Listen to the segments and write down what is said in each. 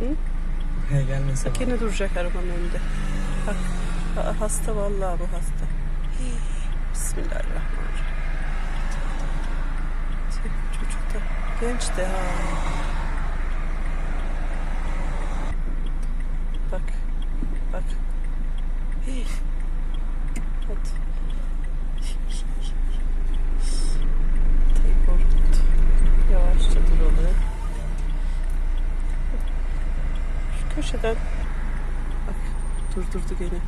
He gelmese Bak yine duracak arabanın önünde. Bak ha- hasta vallahi bu hasta. Bismillahirrahmanirrahim. Tüh, Çocuk da genç de ha. Bak. Bak. Hey. Hadi. Tabii korkuttu. Yavaşça duralım. Şu köşeden bak durdurdu gene.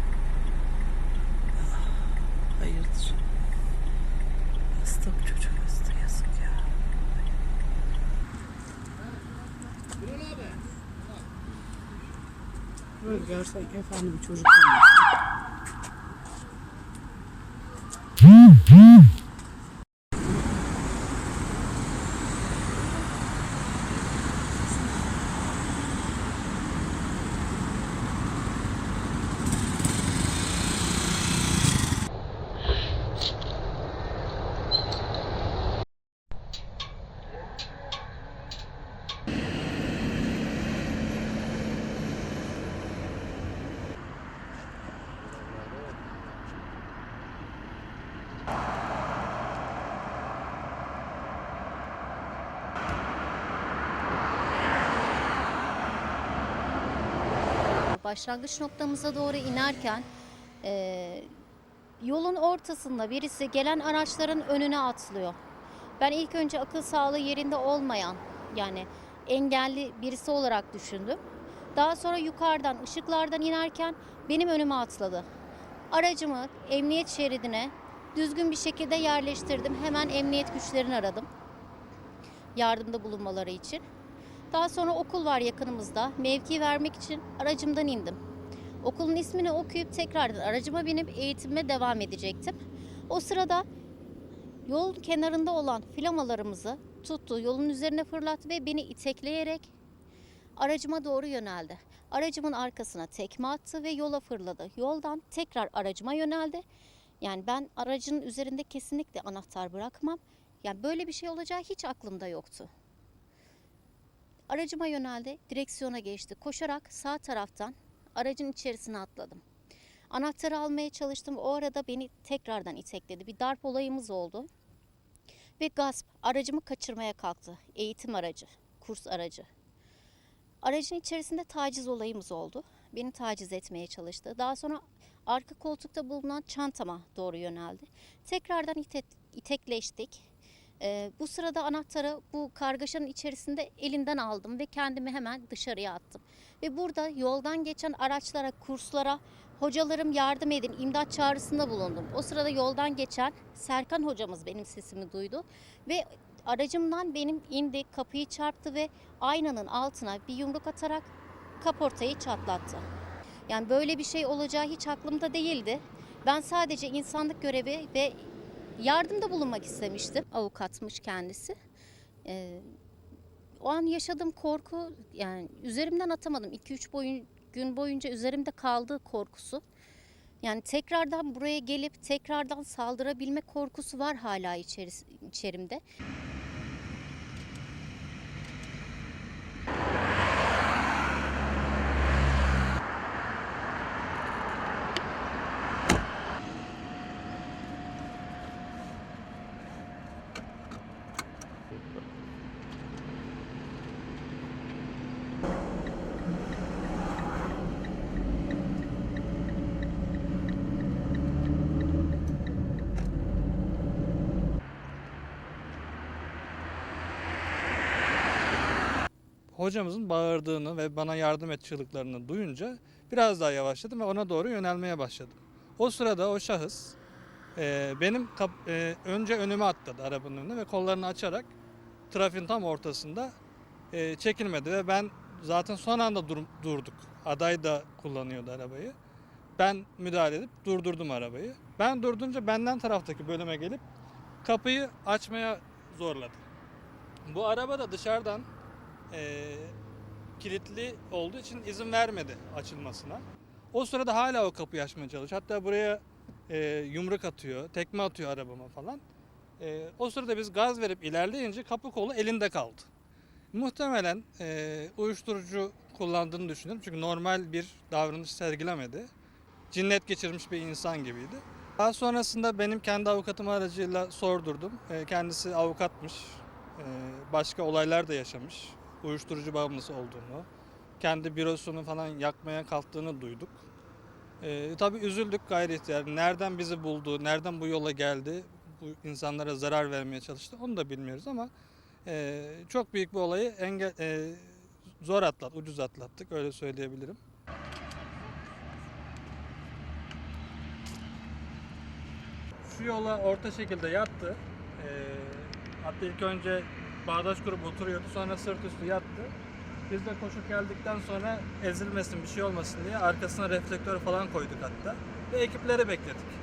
Hayırdır? Hasta bu çocuk hasta yazık ya. Böyle görsek efendim çocuk. Başlangıç noktamıza doğru inerken e, yolun ortasında birisi gelen araçların önüne atlıyor. Ben ilk önce akıl sağlığı yerinde olmayan yani engelli birisi olarak düşündüm. Daha sonra yukarıdan ışıklardan inerken benim önüme atladı. Aracımı emniyet şeridine düzgün bir şekilde yerleştirdim. Hemen emniyet güçlerini aradım. Yardımda bulunmaları için. Daha sonra okul var yakınımızda. Mevki vermek için aracımdan indim. Okulun ismini okuyup tekrardan aracıma binip eğitimime devam edecektim. O sırada yol kenarında olan flamalarımızı tuttu, yolun üzerine fırlattı ve beni itekleyerek aracıma doğru yöneldi. Aracımın arkasına tekme attı ve yola fırladı. Yoldan tekrar aracıma yöneldi. Yani ben aracın üzerinde kesinlikle anahtar bırakmam. Yani böyle bir şey olacağı hiç aklımda yoktu. Aracıma yöneldi, direksiyona geçti. Koşarak sağ taraftan aracın içerisine atladım. Anahtarı almaya çalıştım. O arada beni tekrardan itekledi. Bir darp olayımız oldu. Ve gasp aracımı kaçırmaya kalktı. Eğitim aracı, kurs aracı. Aracın içerisinde taciz olayımız oldu. Beni taciz etmeye çalıştı. Daha sonra arka koltukta bulunan çantama doğru yöneldi. Tekrardan ite- itekleştik. Ee, bu sırada anahtarı bu kargaşanın içerisinde elinden aldım ve kendimi hemen dışarıya attım. Ve burada yoldan geçen araçlara, kurslara hocalarım yardım edin, imdat çağrısında bulundum. O sırada yoldan geçen Serkan hocamız benim sesimi duydu ve aracımdan benim indi, kapıyı çarptı ve aynanın altına bir yumruk atarak kaportayı çatlattı. Yani böyle bir şey olacağı hiç aklımda değildi. Ben sadece insanlık görevi ve yardımda bulunmak istemiştim. Avukatmış kendisi. Ee, o an yaşadığım korku yani üzerimden atamadım. 2-3 boyun, gün boyunca üzerimde kaldığı korkusu. Yani tekrardan buraya gelip tekrardan saldırabilme korkusu var hala içeris- içerimde. Hocamızın bağırdığını ve bana yardım et çığlıklarını duyunca biraz daha yavaşladım ve ona doğru yönelmeye başladım. O sırada o şahıs e, benim kap- e, önce önüme atladı arabanın önüne ve kollarını açarak trafiğin tam ortasında e, çekilmedi ve ben zaten son anda dur- durduk. Aday da kullanıyordu arabayı. Ben müdahale edip durdurdum arabayı. Ben durdurunca benden taraftaki bölüme gelip kapıyı açmaya zorladı. Bu araba da dışarıdan e, kilitli olduğu için izin vermedi açılmasına. O sırada hala o kapıyı açmaya çalışıyor. Hatta buraya e, yumruk atıyor, tekme atıyor arabama falan. E, o sırada biz gaz verip ilerleyince kapı kolu elinde kaldı. Muhtemelen e, uyuşturucu kullandığını düşünüyorum. Çünkü normal bir davranış sergilemedi. Cinnet geçirmiş bir insan gibiydi. Daha sonrasında benim kendi avukatım aracıyla sordurdum. E, Kendisi avukatmış. E, Başka olaylar da yaşamış. Uyuşturucu bağımlısı olduğunu, kendi bürosunu falan yakmaya kalktığını duyduk. E, tabii üzüldük gayri ihtiyar. Nereden bizi buldu, nereden bu yola geldi, bu insanlara zarar vermeye çalıştı onu da bilmiyoruz ama e, çok büyük bir olayı engel, e, zor atlat, ucuz atlattık öyle söyleyebilirim. Şu yola orta şekilde yattı. E, hatta ilk önce bağdaş kurup oturuyordu sonra sırt üstü yattı. Biz de koşup geldikten sonra ezilmesin bir şey olmasın diye arkasına reflektör falan koyduk hatta. Ve ekipleri bekledik.